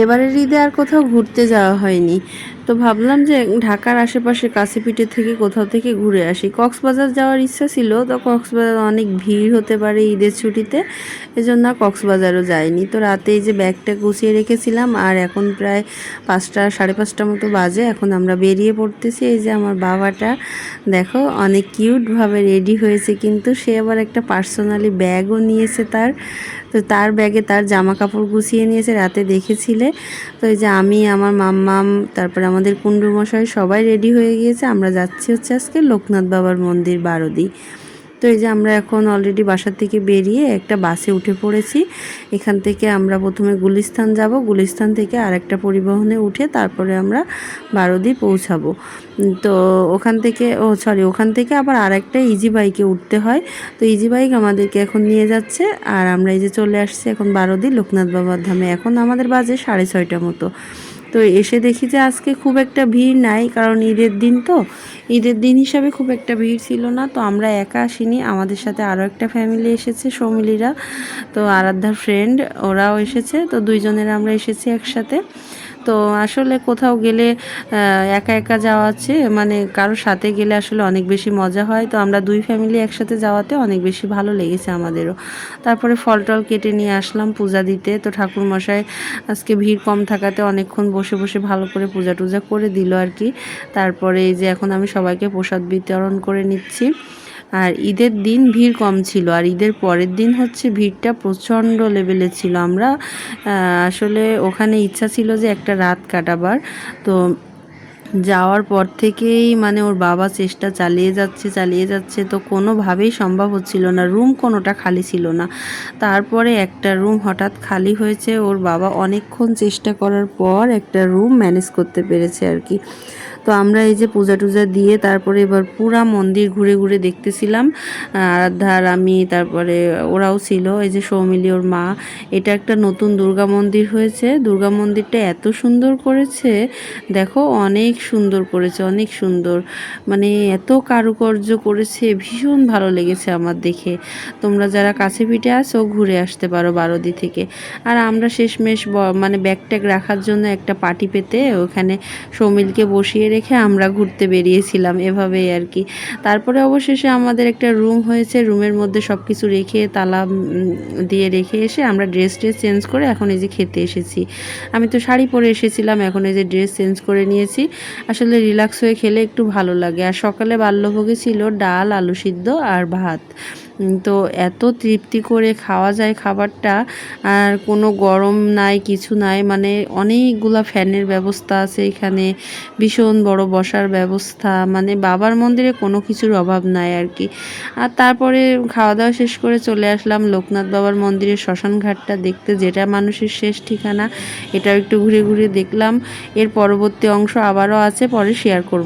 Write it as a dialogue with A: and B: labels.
A: এবারের ঈদে আর কোথাও ঘুরতে যাওয়া হয়নি। তো ভাবলাম যে ঢাকার আশেপাশে কাছেপিঠে থেকে কোথাও থেকে ঘুরে আসি। কক্সবাজার যাওয়ার ইচ্ছা ছিল, তো কক্সবাজার অনেক ভিড় হতে পারে ঈদের ছুটিতে, এজন্য কক্সবাজারও যাইনি। তো রাতে এই যে ব্যাগটা গুছিয়ে রেখেছিলাম, আর এখন প্রায় পাঁচটা, সাড়ে পাঁচটা মতো বাজে, এখন আমরা বেরিয়ে পড়তেছি। এই যে আমার বাবাটা, দেখো, অনেক কিউটভাবে রেডি হয়েছে, কিন্তু সে আবার একটা পার্সোনালি ব্যাগও নিয়েছে তার। তো তার ব্যাগে তার জামা কাপড় গুছিয়ে নিয়েছে, রাতে দেখেছিলে। তো এই যে আমি, আমার মাম্মাম, তারপরে আমাদের কুণ্ডু মশাই সবাই রেডি হয়ে গিয়েছে। আমরা যাচ্ছি হচ্ছে আজকে লোকনাথ বাবার মন্দির বারোদি। তো এই যে আমরা এখন অলরেডি বাসার থেকে বেরিয়ে একটা বাসে উঠে পড়েছি। এখান থেকে আমরা প্রথমে গুলিস্তান যাব। গুলিস্তান থেকে আরেকটা পরিবহনে উঠে তারপরে আমরা বারোদি পৌঁছাবো। তো ওখান থেকে, ও সরি ওখান থেকে আবার আরেকটা ইজি বাইকে উঠতে হয়। তো ইজি বাইক আমাদেরকে এখন নিয়ে যাচ্ছে। আর আমরা এই যে চলে আসছি এখন বারোদি লোকনাথ বাবার ধামে। এখন আমাদের বাজে সাড়ে ছয়টা মতো। তো এসে দেখি যে আজকে খুব একটা ভিড় নাই, কারণ ঈদের দিন তো। ঈদের দিন হিসাবে খুব একটা ভিড় ছিল না, তো আমরা একা আসিনি। আমাদের সাথে আরও একটা ফ্যামিলি এসেছে, সৌমিলিরা। তো আরাধ্যার ফ্রেন্ড ওরাও এসেছে, তো দুইজনের আমরা এসেছি একসাথে। তো আসলে কোথাও গেলে একা একা যাওয়া আছে মানে কারোর সাথে গেলে আসলে অনেক বেশি মজা হয়। তো আমরা দুই ফ্যামিলি একসাথে যাওয়াতে অনেক বেশি ভালো লেগেছে আমাদেরও। তারপরে ফল টল কেটে নিয়ে আসলাম পূজা দিতে। তো ঠাকুর মশাই আজকে ভিড় কম থাকাতে অনেকক্ষণ বসে বসে ভালো করে পূজা টুজা করে দিল আর কি। তারপরে এই যে এখন আমি সবাইকে প্রসাদ বিতরণ করে নিচ্ছি। আর ঈদের দিন ভিড় কম ছিল। আর ঈদের পরের দিন হচ্ছে ভিড়টা প্রচণ্ড লেভেলে ছিল। আমরা আসলে ওখানে ইচ্ছা ছিল যে একটা রাত কাটাবার। তো যাওয়ার পর থেকেই মানে ওর বাবা চেষ্টা চালিয়ে যাচ্ছে চালিয়ে যাচ্ছে। তো কোনোভাবেই সম্ভব হচ্ছিল না। রুম কোনোটা খালি ছিল না। তারপরে একটা রুম হঠাৎ খালি হয়েছে। ওর বাবা অনেকক্ষণ চেষ্টা করার পর একটা রুম ম্যানেজ করতে পেরেছে আর কি। তো আমরা এই যে পূজা টুজা দিয়ে তারপরে এবার পুরা মন্দির ঘুরে ঘুরে দেখতেছিলাম। আরাধ্যার আমি তারপরে ওরাও ছিল, এই যে সৌমিলি, ওর মা। এটা একটা নতুন দুর্গা মন্দির হয়েছে। দুর্গা মন্দিরটা এত সুন্দর করেছে, দেখো, অনেক সুন্দর করেছে, অনেক সুন্দর। মানে এত কারুকার্য করেছে, ভীষণ ভালো লেগেছে আমার দেখে। তোমরা যারা কাছে পিঠে আসো ঘুরে আসতে পারো বারোদি থেকে। আর আমরা শেষমেশ মানে ব্যাগ ট্যাগ রাখার জন্য একটা পার্টি পেতে ওখানে সৌমিলকে বসিয়ে রেখে আমরা ঘুরতে বেরিয়েছিলাম এভাবেই আর কি। তারপরে অবশেষে আমাদের একটা রুম হয়েছে, রুমের মধ্যে সব কিছু রেখে, তালা দিয়ে রেখে এসে আমরা ড্রেস ট্রেস চেঞ্জ করে এখন এই যে খেতে এসেছি। আমি তো শাড়ি পরে এসেছিলাম, এখন এই যে ড্রেস চেঞ্জ করে নিয়েছি। আসলে রিল্যাক্স হয়ে খেলে একটু ভালো লাগে। আর সকালে বাল্যভোগে ছিল ডাল, আলু সিদ্ধ আর ভাত। তো এত তৃপ্তি করে খাওয়া যায় খাবারটা, আর কোনো গরম নাই, কিছু নাই মানে অনেকগুলা ফ্যানের ব্যবস্থা আছে এখানে, ভীষণ বড় বসার ব্যবস্থা মানে বাবার মন্দিরে কোনো কিছুর অভাব নাই আর কি। আর তারপরে খাওয়া দাওয়া শেষ করে চলে আসলাম লোকনাথ বাবার মন্দিরের শ্মশান ঘাটটা দেখতে, যেটা মানুষের শেষ ঠিকানা, এটাও একটু ঘুরে ঘুরে দেখলাম। এর পরবর্তী অংশ আবারও আছে, পরে শেয়ার করব।